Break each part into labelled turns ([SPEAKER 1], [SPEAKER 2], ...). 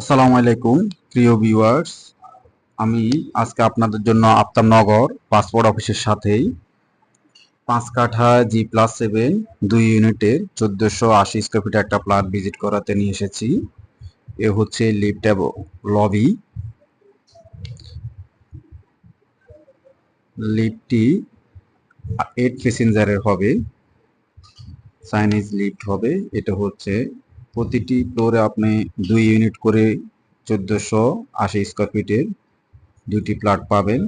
[SPEAKER 1] আসসালামু আলাইকুম, প্রিয় ভিউয়ার্স আমি আজকে আপনাদের জন্য আফতাবনগর পাসপোর্ট অফিসের সাথেই পাঁচ কাঠা জি প্লাস সেভেন দুই ইউনিটের চোদ্দোশো আশি স্কোয়ার ফিট একটা প্লাট ভিজিট করাতে নিয়ে এসেছি। এ হচ্ছে লিফট লবি লিফটটি এইট প্যাসেঞ্জারের হবে। চাইনিজ লিফট হবে। এটা হচ্ছে প্রতিটি ফ্লোরে আপনি দুই ইউনিট করে চোদ্দোশো আশি স্কোয়ার ফিটের দুটি প্লাট পাবেন।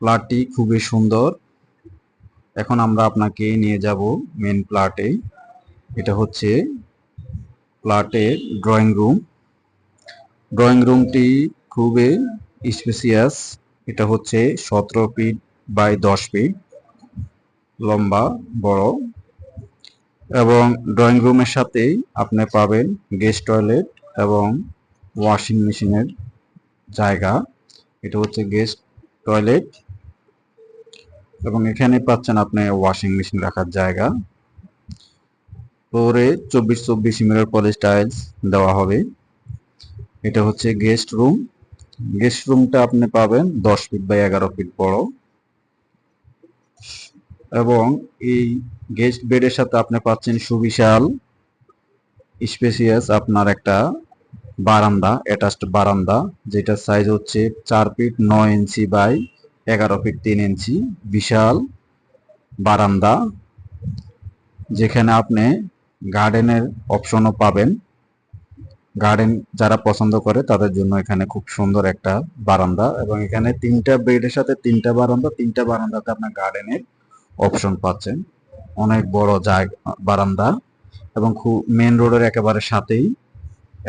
[SPEAKER 1] প্লাটটি খুবই সুন্দর। এখন আমরা আপনাকে নিয়ে যাব মেন প্লাটে এটা হচ্ছে প্লাটের ড্রয়িং রুম ড্রয়িং রুমটি খুবই স্পেসিয়াস এটা হচ্ছে সতেরো ফিট বাই দশ ফিট লম্বা, বড়। এবং ড্রয়িং রুমের সাথেই আপনি পাবেন গেস্ট টয়লেট এবং ওয়াশিং মেশিনের জায়গা। এটা হচ্ছে গেস্ট টয়লেট এবং এখানে পাচ্ছেন আপনি ওয়াশিং মেশিন রাখার জায়গা। পরে চব্বিশ চব্বিশ মিটার পলিশ টাইলস দেওয়া হবে। এটা হচ্ছে গেস্ট রুম গেস্ট রুমটা আপনি পাবেন দশ ফিট বাই এগারো ফিট বড়। এবং এই গেস্ট বেডের সাথে আপনি পাচ্ছেন সুবিশাল স্পেসিয়াস আপনার একটা বারান্দা অ্যাটাচড বারান্দা, যেটার সাইজ হচ্ছে চার ফিট নয় ইঞ্চি বাই এগারো ফিট তিন ইঞ্চি বিশাল বারান্দা, যেখানে আপনি গার্ডেনের অপশনও পাবেন। গার্ডেন যারা পছন্দ করে, তাদের জন্য এখানে খুব সুন্দর একটা বারান্দা এবং এখানে তিনটা বেডের সাথে তিনটা বারান্দা, তিনটা বারান্দাতে আপনার গার্ডেনের অপশন পাচ্ছেন। অনেক বড় জায়গা বারান্দা এবং খুব মেন রোডের একেবারে সাথেই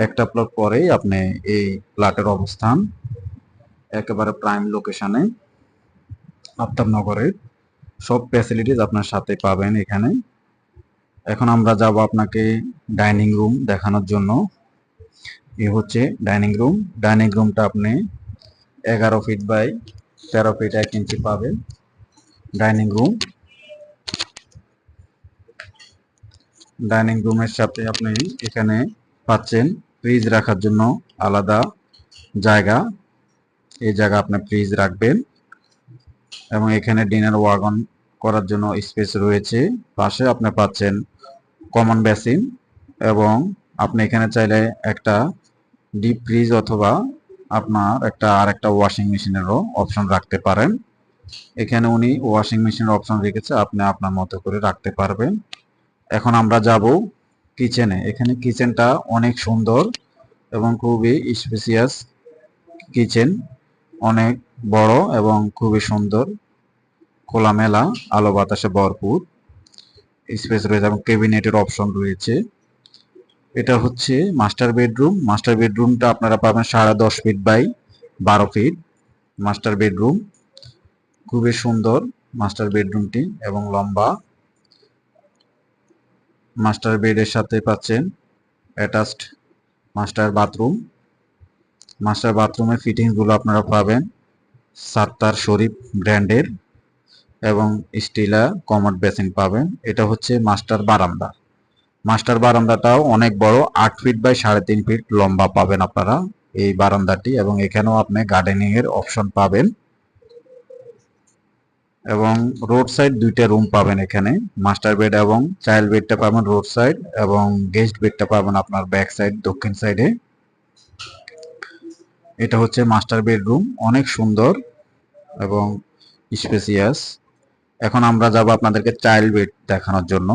[SPEAKER 1] একটা প্লট পরেই আপনি এই প্লাটের অবস্থান একেবারে প্রাইম লোকেশনে আফতাবনগরের সব ফ্যাসিলিটিস আপনার সাথে পাবেন এখানে। এখন আমরা যাব আপনাকে ডাইনিং রুম দেখানোর জন্য। এ হচ্ছে ডাইনিং রুম ডাইনিং রুমটা আপনি এগারো ফিট বাই তেরো ফিট এক ইঞ্চি পাবেন। ডাইনিং রুম ডাইনিং রুমের সাথে আপনি এখানে পাচ্ছেন ফ্রিজ রাখার জন্য আলাদা জায়গা। এই জায়গা আপনি ফ্রিজ রাখবেন এবং এখানে ডিনার ওয়াগন করার জন্য স্পেস রয়েছে। পাশে আপনি পাচ্ছেন কমন বেসিন এবং আপনি এখানে চাইলে একটা ডিপ ফ্রিজ অথবা আপনার একটা আর একটা ওয়াশিং মেশিনেরও অপশন রাখতে পারেন। এখানে উনি ওয়াশিং মেশিনের অপশন রেখেছে, আপনি আপনার মতো করে রাখতে পারবেন। এখন আমরা যাব কিচেনে এখানে কিচেনটা অনেক সুন্দর এবং খুবই স্পেসিয়াস কিচেন অনেক বড় এবং খুবই সুন্দর। খোলামেলা, আলো বাতাসে ভরপুর। স্পেস রয়েছে এবং ক্যাবিনেটের অপশন রয়েছে। এটা হচ্ছে মাস্টার বেডরুম মাস্টার বেডরুমটা আপনারা পাবেন সাড়ে দশ ফিট বাই বারো ফিট মাস্টার বেডরুম খুবই সুন্দর মাস্টার বেডরুমটি এবং লম্বা। মাস্টার বেডের সাথে পাচ্ছেন অ্যাটাচড মাস্টার বাথরুম। মাস্টার বাথরুমের ফিটিংসগুলো আপনারা পাবেন সাত্তার শরীফ ব্র্যান্ডের এবং স্টিলা কমোড বেসিন পাবেন। এটা হচ্ছে মাস্টার বারান্দা। মাস্টার বারান্দাটাও অনেক বড়, আট ফিট বাই সাড়ে তিন ফিট লম্বা পাবেন আপনারা এই বারান্দাটি এবং এখানেও আপনি গার্ডেনিং এর অপশন পাবেন। এবং রোড সাইড দুইটা রুম পাবেন এখানে। মাস্টার বেড এবং চাইল্ড বেডটা পাবেন রোড সাইড এবং গেস্ট বেডটা পাবেন আপনার ব্যাক সাইড দক্ষিণ সাইডে এটা হচ্ছে মাস্টার বেডরুম অনেক সুন্দর এবং স্পেসিয়াস এখন আমরা যাব আপনাদেরকে চাইল্ড বেড দেখানোর জন্য।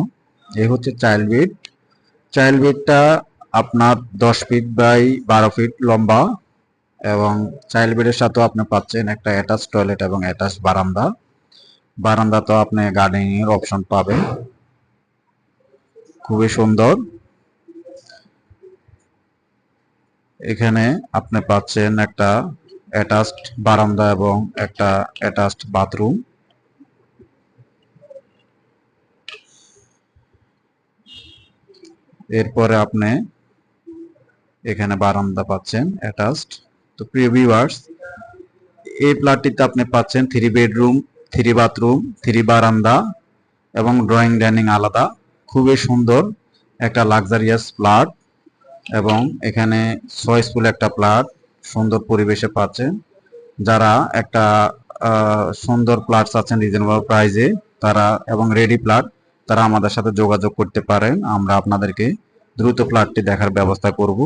[SPEAKER 1] এই হচ্ছে চাইল্ড বেড চাইল্ড বেডটা আপনার দশ ফিট বাই বারো ফিট লম্বা এবং চাইল্ড বেডের সাথেও আপনি পাচ্ছেন একটা অ্যাটাচ টয়লেট এবং অ্যাটাচ বারান্দা। বারান্দাতেও আপনি গার্ডেনিং এর অপশন পাবেন। খুবই সুন্দর। এখানে আপনি পাচ্ছেন একটা অ্যাটাচড বারান্দা এবং একটা অ্যাটাচড বাথরুম এরপরে আপনি এখানে বারান্দা পাচ্ছেন অ্যাটাচড তো প্রিয় ভিউয়ার্স এই প্লটটিতে আপনি পাচ্ছেন three bedroom three bathroom, three বারান্দা এবং ড্রয়িং ডাইনিং আলাদা। খুবই সুন্দর একটা লাক্সারিয়াস প্লাট এবং এখানে চয়েসফুল একটা প্লাট সুন্দর পরিবেশে পাচ্ছেন। যারা একটা সুন্দর প্লাট চাচ্ছেন রিজনেবল প্রাইজে তারা এবং রেডি প্লাট তারা আমাদের সাথে যোগাযোগ করতে পারেন। আমরা আপনাদেরকে দ্রুত প্লাটটি দেখার ব্যবস্থা করব।